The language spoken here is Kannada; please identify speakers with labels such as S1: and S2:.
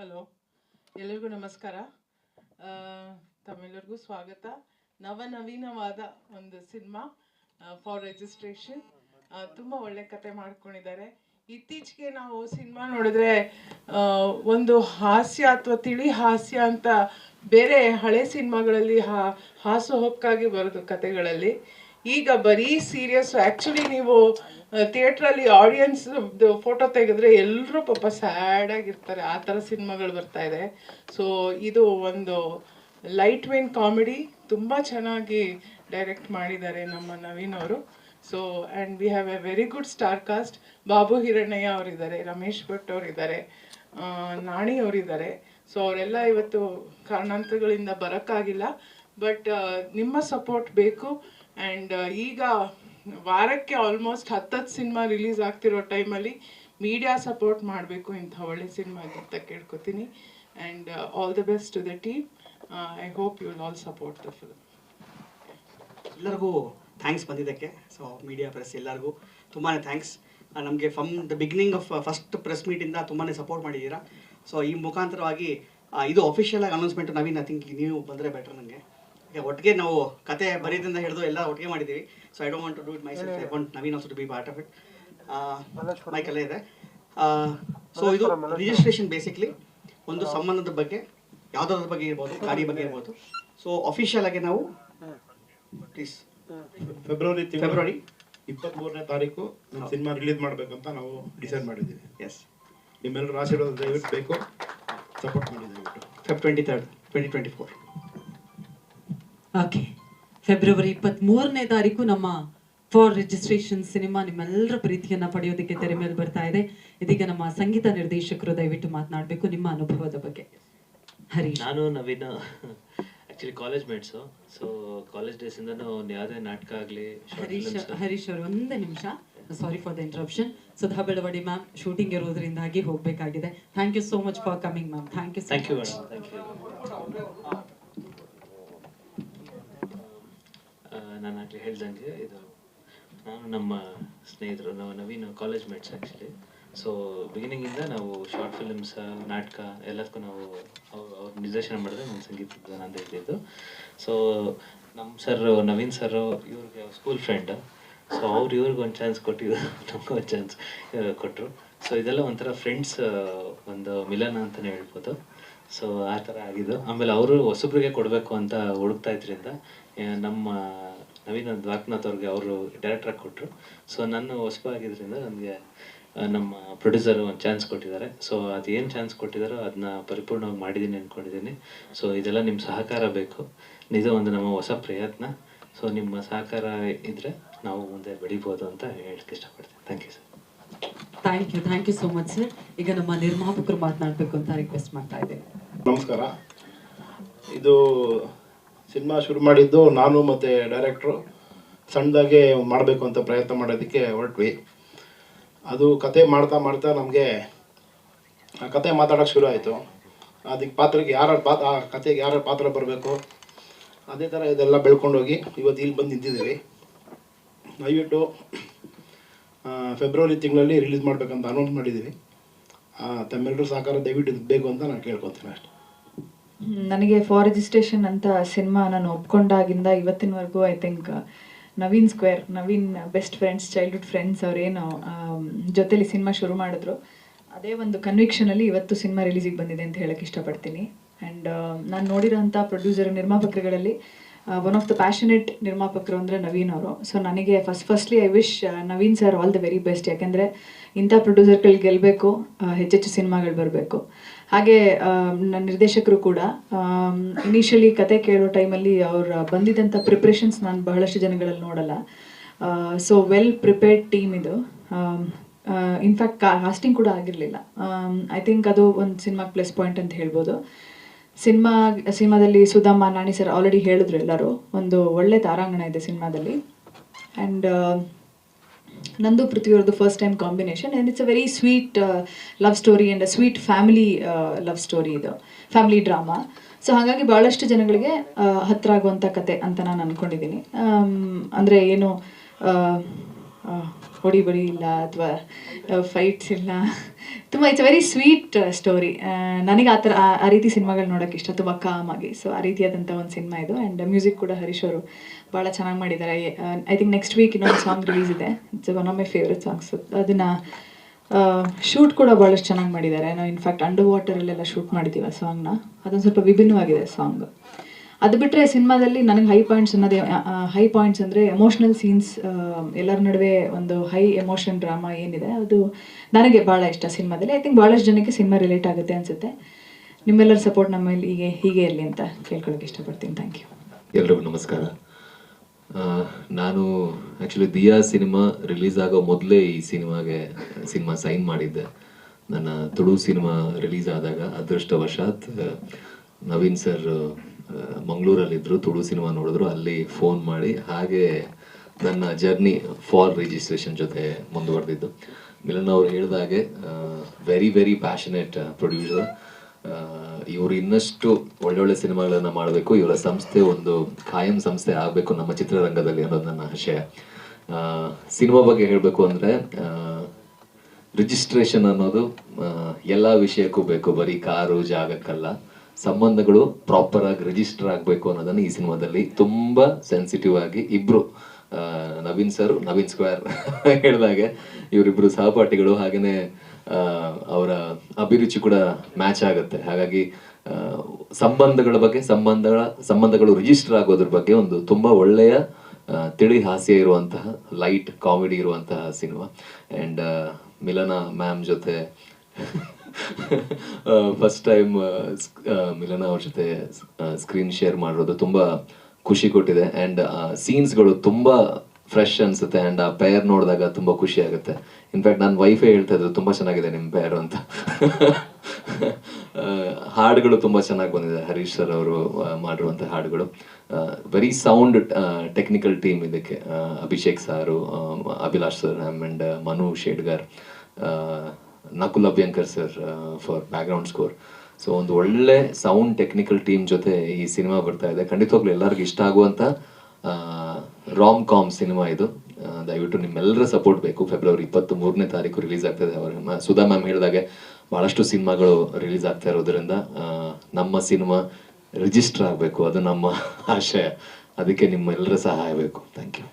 S1: ಹಲೋ ಎಲ್ಲರಿಗೂ ನಮಸ್ಕಾರ. ತಮ್ಮೆಲ್ಲರಿಗೂ ಸ್ವಾಗತ. ನವನವೀನವಾದ ಒಂದು ಸಿನಿಮಾ ಫಾರ್ ರಿಜಿಸ್ಟ್ರೇಷನ್ ತುಂಬ ಒಳ್ಳೆ ಕತೆ ಮಾಡ್ಕೊಂಡಿದ್ದಾರೆ. ಇತ್ತೀಚೆಗೆ ನಾವು ಸಿನಿಮಾ ನೋಡಿದ್ರೆ ಒಂದು ಹಾಸ್ಯ ಅಥವಾ ತಿಳಿ ಹಾಸ್ಯ ಅಂತ ಬೇರೆ ಹಳೆ ಸಿನಿಮಾಗಳಲ್ಲಿ ಹಾ ಹೊಕ್ಕಾಗಿ ಬರೋದು ಕತೆಗಳಲ್ಲಿ. ಈಗ ಬರೀ ಸೀರಿಯಸ್ ಆ್ಯಕ್ಚುಲಿ ನೀವು ಥಿಯೇಟ್ರಲ್ಲಿ ಆಡಿಯನ್ಸ್ ಫೋಟೋ ತೆಗೆದ್ರೆ ಎಲ್ಲರೂ ಪಾಪ ಸ್ಯಾಡ್ ಆಗಿರ್ತಾರೆ. ಆ ಥರ ಸಿನಿಮಾಗಳು ಬರ್ತಾ ಇದೆ. ಸೊ ಇದು ಒಂದು ಲೈಟ್ ವೇನ್ ಕಾಮಿಡಿ ತುಂಬ ಚೆನ್ನಾಗಿ ಡೈರೆಕ್ಟ್ ಮಾಡಿದ್ದಾರೆ ನಮ್ಮ ನವೀನ್ ಅವರು. So and we have a very good star cast Babu Hirannaiah ಅವರಿದ್ದಾರೆ, ರಮೇಶ್ ಭಟ್ ಅವರಿದ್ದಾರೆ ನಾಣಿ ಅವರಿದ್ದಾರೆ. ಸೊ ಅವರೆಲ್ಲ ಇವತ್ತು ಕಾರಣಾಂತರಗಳಿಂದ ಬರೋಕ್ಕಾಗಿಲ್ಲ. ಬಟ್ ನಿಮ್ಮ ಸಪೋರ್ಟ್ ಬೇಕು. ಆ್ಯಂಡ್ ಈಗ ವಾರಕ್ಕೆ ಆಲ್ಮೋಸ್ಟ್ ಹತ್ತತ್ತು ಸಿನಿಮಾ ರಿಲೀಸ್ ಆಗ್ತಿರೋ ಟೈಮಲ್ಲಿ ಮೀಡಿಯಾ ಸಪೋರ್ಟ್ ಮಾಡಬೇಕು ಇಂಥ ಒಳ್ಳೆ ಸಿನಿಮಾಗೆ ಅಂತ ಕೇಳ್ಕೊತೀನಿ. And all the best to the team I hope you will all support the film
S2: ಎಲ್ಲರಿಗೂ ಥ್ಯಾಂಕ್ಸ್ ಬಂದಿದ್ದಕ್ಕೆ. ಸೊ ಮೀಡಿಯಾ ಪ್ರೆಸ್ ಎಲ್ಲರಿಗೂ ತುಂಬಾ ಥ್ಯಾಂಕ್ಸ್ ನಮಗೆ from the beginning of first press ಮೀಟಿಂದ ತುಂಬಾ ಸಪೋರ್ಟ್ ಮಾಡಿದ್ದೀರಾ. ಸೊ ಈ ಮುಖಾಂತರವಾಗಿ ಇದು ಅಫಿಷಿಯಲ್ ಆಗಿ ಅನೌನ್ಸ್ಮೆಂಟ್ ನವೀನ್ ಐ ಥಿಂಕ್ ನೀವು ಬಂದರೆ ಬೆಟರ್ ನನಗೆ ಒಟ್ಟಿಗೆ ನಾವು ಕತೆ ಬರೀದಿಂದ ಹಿಡಿದು ಎಲ್ಲ ಒಟ್ಟಿಗೆ ಮಾಡಿದ್ದೀವಿ. So I don't want to do it myself I want Naveen also to be part of it ಮೈಕಲ್ಲೇ ಇದೆ. ಸೊ ಇದು ರಿಜಿಸ್ಟ್ರೇಷನ್ ಬೇಸಿಕ್ಲಿ ಒಂದು ಸಂಬಂಧದ ಬಗ್ಗೆ ಯಾವುದಾದ್ರ ಬಗ್ಗೆ ಇರ್ಬೋದು ಗಾಡಿ ಬಗ್ಗೆ ಇರ್ಬೋದು. ಸೊ ಅಫಿಷಿಯಲ್ ಆಗಿ ನಾವು ಪ್ಲೀಸ್
S3: ಫೆಬ್ರವರಿ
S2: ಫೆಬ್ರವರಿ
S3: ಇಪ್ಪತ್ತ್ ಮೂರನೇ ತಾರೀಕು ನಮ್ಮ ಸಿನಿಮಾ ರಿಲೀಸ್ ಮಾಡಬೇಕಂತ ನಾವು ಡಿಸೈಡ್ ಮಾಡಿದ್ದೀವಿ.
S2: ಎಸ್
S3: ನಿಮ್ಮೆಲ್ಲರೂ ಆಶೀರ್ವಾದ ದಯವಿಟ್ಟು ಬೇಕು. ಸಪೋರ್ಟ್ ಮಾಡಿ ದಯವಿಟ್ಟು
S2: Feb twenty third twenty twenty four
S4: okay February ಇಪ್ಪತ್ತ್ ಮೂರನೇ ತಾರೀಕು ನಮ್ಮ ಫಾರ್ ರಿಜಿಸ್ಟ್ರೇಷನ್ ಸಿನಿಮಾ ನಿಮ್ಮೆಲ್ಲರ ಪ್ರೀತಿಯನ್ನು ಪಡೆಯೋದಕ್ಕೆ ತೆರೆ ಮೇಲೆ ಬರ್ತಾ ಇದೆ. ಇದೀಗ ನಮ್ಮ ಸಂಗೀತ ನಿರ್ದೇಶಕರು ದಯವಿಟ್ಟು ಮಾತನಾಡಬೇಕು ನಿಮ್ಮ ಅನುಭವದ ಬಗ್ಗೆ. ಹರಿ
S5: ನಾನು ನವೀನ actually college mates so college ಡೇಸಿಂದನೂ ಯಾವುದೇ ನಾಟಕ ಆಗಲಿ
S4: ಹರೀಶ್ ಹರೀಶ್ ಅವರು ಒಂದೇ ನಿಮಿಷ. Sorry for the interruption Sudha Belawadi ma'am shooting ಇರೋದ್ರಿಂದಾಗಿ ಹೋಗಬೇಕಾಗಿದೆ. Thank you so much for coming ma'am thank you
S5: thank you madam thank you ನಾನು ಹೇಳ್ದಂಗೆ ಇದು, ನಾನು ನಮ್ಮ ಸ್ನೇಹಿತರು, ನಾವು Naveen college mates actually so ಬಿಗಿನಿಂಗಿಂದ ನಾವು ಶಾರ್ಟ್ ಫಿಲ್ಮ್ಸ್ ನಾಟಕ ಎಲ್ಲದಕ್ಕೂ ನಾವು ಅವ್ರು ನಿರ್ದೇಶನ ಮಾಡಿದ್ರೆ ನಮ್ಮ ಸಂಗೀತದ ನಂದು ಇದ್ದಿದ್ದು ಸೊ ನಮ್ಮ ಸರ್ ನವೀನ್ ಸರ್ ಇವ್ರಿಗೆ ಸ್ಕೂಲ್ ಫ್ರೆಂಡ್ ಸೊ ಅವ್ರು ಇವ್ರಿಗೆ ಒಂದು ಚಾನ್ಸ್ ಕೊಟ್ಟು ಇವ್ರು ನಮ್ಗೆ ಒಂದು ಚಾನ್ಸ್ ಕೊಟ್ಟರು ಸೊ ಇದೆಲ್ಲ ಒಂಥರ ಫ್ರೆಂಡ್ಸ್ ಒಂದು ಮಿಲನ ಅಂತಲೇ ಹೇಳ್ಬೋದು. ಸೊ ಆ ಥರ ಆಗಿದ್ದು. ಆಮೇಲೆ ಅವರು ಹೊಸಬ್ರಿಗೆ ಕೊಡಬೇಕು ಅಂತ ಹುಡುಕ್ತಾ ಇದ್ರಿಂದ ನಮ್ಮ ನವೀನ್ ದ್ವಾರಕನಾಥ್ ಅವ್ರಿಗೆ ಅವರು ಡೈರೆಕ್ಟ್ರಾಗಿ ಕೊಟ್ಟರು ಸೊ ನಾನು ಹೊಸಬಾಗಿದ್ದರಿಂದ ನನಗೆ ನಮ್ಮ ಪ್ರೊಡ್ಯೂಸರ್ ಒಂದು ಚಾನ್ಸ್ ಕೊಟ್ಟಿದ್ದಾರೆ. ಸೊ ಅದೇನು ಚಾನ್ಸ್ ಕೊಟ್ಟಿದ್ದಾರೋ ಅದನ್ನ ಪರಿಪೂರ್ಣವಾಗಿ ಮಾಡಿದ್ದೀನಿ ಅಂದ್ಕೊಂಡಿದ್ದೀನಿ ಸೊ ಇದೆಲ್ಲ ನಿಮ್ಮ ಸಹಕಾರ ಬೇಕು. ಇದು ಒಂದು ನಮ್ಮ ಹೊಸ ಪ್ರಯತ್ನ. ಸೊ ನಿಮ್ಮ ಸಹಕಾರ ಇದ್ದರೆ ನಾವು ಮುಂದೆ ಬೆಳಿಬೋದು ಅಂತ ಹೇಳಕ್ಕೆ ಇಷ್ಟಪಡ್ತೀನಿ. Thank you sir
S4: thank you thank you so much sir ಈಗ ನಮ್ಮ ನಿರ್ಮಾಪಕರು ಮಾತನಾಡಬೇಕು ಅಂತ ರಿಕ್ವೆಸ್ಟ್ ಮಾಡ್ತಾ ಇದ್ದೇನೆ.
S3: ನಮಸ್ಕಾರ. ಇದು ಸಿನಿಮಾ ಶುರು ಮಾಡಿದ್ದು ನಾನು ಮತ್ತು ಡೈರೆಕ್ಟ್ರು. ಸಣ್ಣದಾಗೆ ಮಾಡಬೇಕು ಅಂತ ಪ್ರಯತ್ನ ಮಾಡೋದಕ್ಕೆ ಹೊರಟ್ವಿ. ಅದು ಕತೆ ಮಾಡ್ತಾ ಮಾಡ್ತಾ ನಮಗೆ ಆ ಕತೆ ಮಾತಾಡೋಕ್ಕೆ ಶುರು ಆಯಿತು. ಅದಕ್ಕೆ ಪಾತ್ರಕ್ಕೆ ಯಾರು ಪಾತ್ರ, ಆ ಕತೆಗೆ ಯಾರು ಪಾತ್ರ ಬರಬೇಕು? ಅದೇ ಥರ ಇದೆಲ್ಲ ಬೆಳ್ಕೊಂಡೋಗಿ ಇವತ್ತು ಇಲ್ಲಿ ಬಂದು ನಿಂತಿದ್ದೀವಿ. ದಯವಿಟ್ಟು ಫೆಬ್ರವರಿ ತಿಂಗಳಲ್ಲಿ ರಿಲೀಸ್ ಮಾಡಬೇಕಂತ ಅನೌನ್ಸ್ ಮಾಡಿದ್ದೀವಿ. ತಮ್ಮೆಲ್ಲರೂ ಸಹಕಾರ ದಯವಿಟ್ಟು ಬೇಕು ಅಂತ ನಾನು ಕೇಳ್ಕೊತೀನಿ ಅಷ್ಟೇ.
S6: ನನಗೆ ಫಾರ್ ರಿಜಿಸ್ಟ್ರೇಷನ್ ಅಂತ ಸಿನಿಮಾ ನಾನು ಒಪ್ಕೊಂಡಾಗಿಂದ ಇವತ್ತಿನವರೆಗೂ I think Naveen square Naveen best friends childhood friends ಅವರೇನು ಜೊತೇಲಿ ಸಿನಿಮಾ ಶುರು ಮಾಡಿದ್ರು. ಅದೇ ಒಂದು ಕನ್ವಿಕ್ಷನಲ್ಲಿ ಇವತ್ತು ಸಿನಿಮಾ ರಿಲೀಸಿಗೆ ಬಂದಿದೆ ಅಂತ ಹೇಳಕ್ಕೆ ಇಷ್ಟಪಡ್ತೀನಿ. ಆ್ಯಂಡ್ ನಾನು ನೋಡಿರೋಂಥ ಪ್ರೊಡ್ಯೂಸರ್ ನಿರ್ಮಾಪಕರುಗಳಲ್ಲಿ ಒನ್ ಆಫ್ ದ ಪ್ಯಾಷನೇಟ್ ನಿರ್ಮಾಪಕರು ಅಂದರೆ ನವೀನ್ ಅವರು. ಸೊ ನನಗೆ first firstly I wish Naveen sir all the very best ಯಾಕೆಂದರೆ ಇಂಥ ಪ್ರೊಡ್ಯೂಸರ್ಗಳು ಗೆಲ್ಲಬೇಕು ಹೆಚ್ಚೆಚ್ಚು ಸಿನಿಮಾಗಳು ಬರಬೇಕು. ಹಾಗೆ ನನ್ನ ನಿರ್ದೇಶಕರು ಕೂಡ ಇನಿಷಿಯಲಿ ಕತೆ ಕೇಳೋ ಟೈಮಲ್ಲಿ ಅವ್ರು ಬಂದಿದ್ದಂಥ ಪ್ರಿಪ್ರೇಷನ್ಸ್ ನಾನು ಬಹಳಷ್ಟು ಜನಗಳಲ್ಲಿ ನೋಡಲ್ಲ. ಸೊ ವೆಲ್ ಪ್ರಿಪೇರ್ಡ್ ಟೀಮ್ ಇದು. ಇನ್ಫ್ಯಾಕ್ಟ್ ಕಾಸ್ಟಿಂಗ್ ಕೂಡ ಆಗಿರಲಿಲ್ಲ. ಐ ಥಿಂಕ್ ಅದು ಒಂದು ಸಿನಿಮಾಗೆ ಪ್ಲಸ್ ಪಾಯಿಂಟ್ ಅಂತ ಹೇಳ್ಬೋದು. ಸಿನಿಮಾ ಸಿನಿಮಾದಲ್ಲಿ ಸುಧಾಮ, ನಾಣಿ ಸರ್ ಆಲ್ರೆಡಿ ಹೇಳಿದ್ರು ಎಲ್ಲರೂ, ಒಂದು ಒಳ್ಳೆ ತಾರಾಂಗಣ ಇದೆ ಸಿನಿಮಾದಲ್ಲಿ ಆ್ಯಂಡ್ ನಂದು ಪೃಥ್ವಿಯವ್ರದ್ದು first time combination and it's a very sweet love story and a sweet family love story ಇದು. ಫ್ಯಾಮಿಲಿ ಡ್ರಾಮಾ ಸೊ ಹಾಗಾಗಿ ಭಾಳಷ್ಟು ಜನಗಳಿಗೆ ಹತ್ತಿರ ಹತ್ರ ಆಗುವಂಥ ಕತೆ ಅಂತ ನಾನು ಅಂದ್ಕೊಂಡಿದ್ದೀನಿ ಅಂದರೆ ಏನು ಹೊಡಿ ಬಡಿ ಇಲ್ಲ ಅಥವಾ ಫೈಟ್ಸ್ ಇಲ್ಲ. ತುಂಬ ಇಟ್ಸ್ ವೆರಿ ಸ್ವೀಟ್ ಸ್ಟೋರಿ ನನಗೆ ಆ ಥರ, ಆ- ರೀತಿ ಸಿನಿಮಾಗಳು ನೋಡೋಕೆ ಇಷ್ಟ. ತುಂಬ ಆಗಿ. ಸೊ ಆ ರೀತಿಯಾದಂಥ ಒಂದು ಸಿನಿಮಾ ಇದು. ಆ್ಯಂಡ್ ಮ್ಯೂಸಿಕ್ ಕೂಡ ಹರೀಶ್ ಅವರು ಭಾಳ ಚೆನ್ನಾಗಿ ಮಾಡಿದ್ದಾರೆ ಐ ಥಿಂಕ್ ನೆಕ್ಸ್ಟ್ ವೀಕ್ ಇನ್ನೊಂದು ಸಾಂಗ್ ರಿಲೀಸ್ ಇದೆ. It's one of my favourite songs ಅದನ್ನು ಶೂಟ್ ಕೂಡ ಭಾಳಷ್ಟು ಚೆನ್ನಾಗಿ ಮಾಡಿದ್ದಾರೆ ನಾವು ಇನ್ಫ್ಯಾಕ್ಟ್ ಅಂಡರ್ ವಾಟರಲ್ಲೆಲ್ಲ ಶೂಟ್ ಮಾಡಿದ್ದೀವಿ ಆ ಸಾಂಗ್ನ ಅದೊಂದು ಸ್ವಲ್ಪ ವಿಭಿನ್ನವಾಗಿದೆ ಸಾಂಗ್ ಅದು ಬಿಟ್ಟರೆ ಸಿನಿಮಾದಲ್ಲಿ ನನಗೆ ಹೈ ಪಾಯಿಂಟ್ಸ್ ಅನ್ನೋದೇ ಹೈ ಪಾಯಿಂಟ್ಸ್ ಅಂದರೆ ಎಮೋಷ್ನಲ್ ಸೀನ್ಸ್ ಎಲ್ಲರ ನಡುವೆ ಒಂದು ಹೈ ಎಮೋಷನ್ ಡ್ರಾಮಾ ಏನಿದೆ, ಅದು ನನಗೆ ಭಾಳ ಇಷ್ಟ ಸಿನಿಮಾದಲ್ಲಿ. ಐ ಥಿಂಕ್ ಭಾಳಷ್ಟು ಜನಕ್ಕೆ ಸಿನಿಮಾ ರಿಲೇಟ್ ಆಗುತ್ತೆ ಅನಿಸುತ್ತೆ. ನಿಮ್ಮೆಲ್ಲರ ಸಪೋರ್ಟ್ ನಮ್ಮ ಮೇಲೆ ಹೀಗೆ ಹೀಗೆ ಇರಲಿ ಅಂತ ಕೇಳ್ಕೊಳ್ಳೋಕೆ ಇಷ್ಟಪಡ್ತೀನಿ. ಥ್ಯಾಂಕ್ ಯು
S7: ಎಲ್ರಿಗೂ ನಮಸ್ಕಾರ. ನಾನು ಆ್ಯಕ್ಚುಲಿ ದಿಯಾ ಸಿನಿಮಾ ರಿಲೀಸ್ ಆಗೋ ಮೊದಲೇ ಈ ಸಿನಿಮಾಗೆ, ಸಿನಿಮಾ ಸೈನ್ ಮಾಡಿದ್ದೆ. ನನ್ನ ತುಳು ಸಿನಿಮಾ ರಿಲೀಸ್ ಆದಾಗ ಅದೃಷ್ಟವಶಾತ್ ನವೀನ್ ಸರ್ ಮಂಗಳೂರಲ್ಲಿದ್ದರು ತುಳು ಸಿನಿಮಾ ನೋಡಿದ್ರು, ಅಲ್ಲಿ ಫೋನ್ ಮಾಡಿ, ಹಾಗೆ ನನ್ನ ಜರ್ನಿ ಫಾರ್ ರಿಜಿಸ್ಟ್ರೇಷನ್ ಜೊತೆ ಮುಂದುವರೆದಿದ್ದು. ಮಿಲನ್ ಅವ್ರು ಹೇಳಿದಾಗೆ ವೆರಿ ವೆರಿ ಪ್ಯಾಷನೇಟ್ ಪ್ರೊಡ್ಯೂಸರ್ ಇವರು ಇನ್ನಷ್ಟು ಒಳ್ಳೊಳ್ಳೆ ಸಿನಿಮಾಗಳನ್ನು ಮಾಡಬೇಕು, ಇವರ ಸಂಸ್ಥೆ ಒಂದು ಕಾಯಂ ಸಂಸ್ಥೆ ಆಗಬೇಕು ನಮ್ಮ ಚಿತ್ರರಂಗದಲ್ಲಿ ಅನ್ನೋದು ನನ್ನ ಆಶಯ. ಸಿನಿಮಾ ಬಗ್ಗೆ ಹೇಳಬೇಕು ಅಂದರೆ ರಿಜಿಸ್ಟ್ರೇಷನ್ ಅನ್ನೋದು ಎಲ್ಲ ವಿಷಯಕ್ಕೂ ಬೇಕು, ಬರೀ ಕಾರು, ಜಾಗಕ್ಕಲ್ಲ. ಸಂಬಂಧಗಳು ಪ್ರಾಪರ್ ಆಗಿ ರಿಜಿಸ್ಟರ್ ಆಗಬೇಕು ಅನ್ನೋದನ್ನ ಈ ಸಿನಿಮಾದಲ್ಲಿ ತುಂಬಾ ಸೆನ್ಸಿಟಿವ್ ಆಗಿ ಇಬ್ರು ನವೀನ್ ಸರ್ ನವೀನ್ ಸ್ಕ್ವೇರ್ ಹೇಳಿದಾಗೆ ಇವರಿಬ್ರು ಸಹಪಾಠಿಗಳು ಹಾಗೇನೆ ಆ, ಅವರ ಅಭಿರುಚಿ ಕೂಡ ಮ್ಯಾಚ್ ಆಗುತ್ತೆ. ಹಾಗಾಗಿ ಸಂಬಂಧಗಳ ಬಗ್ಗೆ ಸಂಬಂಧಗಳ ಸಂಬಂಧಗಳು ರಿಜಿಸ್ಟರ್ ಆಗೋದ್ರ ಬಗ್ಗೆ ಒಂದು ತುಂಬಾ ಒಳ್ಳೆಯ ತಿಳಿ ಹಾಸ್ಯ ಇರುವಂತಹ ಲೈಟ್ ಕಾಮಿಡಿ ಇರುವಂತಹ ಸಿನಿಮಾ. ಆ್ಯಂಡ್ ಮಿಲನ ಮ್ಯಾಮ್ ಜೊತೆ ಫಸ್ಟ್ ಟೈಮ್ ಮಿಲನ ಅವ್ರ ಜೊತೆ ಸ್ಕ್ರೀನ್ ಶೇರ್ ಮಾಡಿರೋದು ತುಂಬ ಖುಷಿ ಕೊಟ್ಟಿದೆ. ಆ್ಯಂಡ್ ಸೀನ್ಸ್ಗಳು ತುಂಬ ಫ್ರೆಶ್ ಅನಿಸುತ್ತೆ. ಆ್ಯಂಡ್ ಆ ಪೇರ್ ನೋಡಿದಾಗ ತುಂಬ ಖುಷಿ ಆಗುತ್ತೆ. ಇನ್ಫ್ಯಾಕ್ಟ್ ನಾನು ವೈಫೇ ಹೇಳ್ತಾ ಇದ್ರು ತುಂಬ ಚೆನ್ನಾಗಿದೆ ನಿಮ್ಮ ಪೇರ್ ಅಂತ. ಆ, ಹಾಡುಗಳು ತುಂಬ ಚೆನ್ನಾಗಿ ಬಂದಿದೆ. ಹರೀಶ್ ಸರ್ ಅವರು ಮಾಡಿರುವಂಥ ಹಾಡುಗಳು. ವೆರಿ ಸೌಂಡ್ ಟೆಕ್ನಿಕಲ್ ಟೀಮ್ ಇದಕ್ಕೆ. ಅಭಿಷೇಕ್ ಸಾರು ಆ, Abhilash sir and Manu Shedgar Nakul Abhyankar sir for background score so ಒಂದು ಒಳ್ಳೆ ಸೌಂಡ್ ಟೆಕ್ನಿಕಲ್ ಟೀಮ್ ಜೊತೆ ಈ ಸಿನಿಮಾ ಬರ್ತಾ ಇದೆ. ಖಂಡಿತವಾಗ್ಲೂ ಎಲ್ಲರಿಗೂ ಇಷ್ಟ ಆಗುವಂಥ ರಾಮ್ ಕಾಮ್ ಸಿನಿಮಾ ಇದು. ದಯವಿಟ್ಟು ನಿಮ್ಮೆಲ್ಲರ ಸಪೋರ್ಟ್ ಬೇಕು. ಫೆಬ್ರವರಿ ಇಪ್ಪತ್ತ್ ಮೂರನೇ ತಾರೀಕು ರಿಲೀಸ್ ಆಗ್ತದೆ ಅವರ ಸುಧಾ ಮ್ಯಾಮ್ ಹೇಳಿದಾಗೆ ಬಹಳಷ್ಟು ಸಿನಿಮಾಗಳು ರಿಲೀಸ್ ಆಗ್ತಾ ಇರೋದ್ರಿಂದ ನಮ್ಮ ಸಿನಿಮಾ ರಿಜಿಸ್ಟರ್ ಆಗಬೇಕು. ಅದು ನಮ್ಮ ಆಶಯ. ಅದಕ್ಕೆ ನಿಮ್ಮೆಲ್ಲರ ಸಹಾಯ ಬೇಕು. Thank you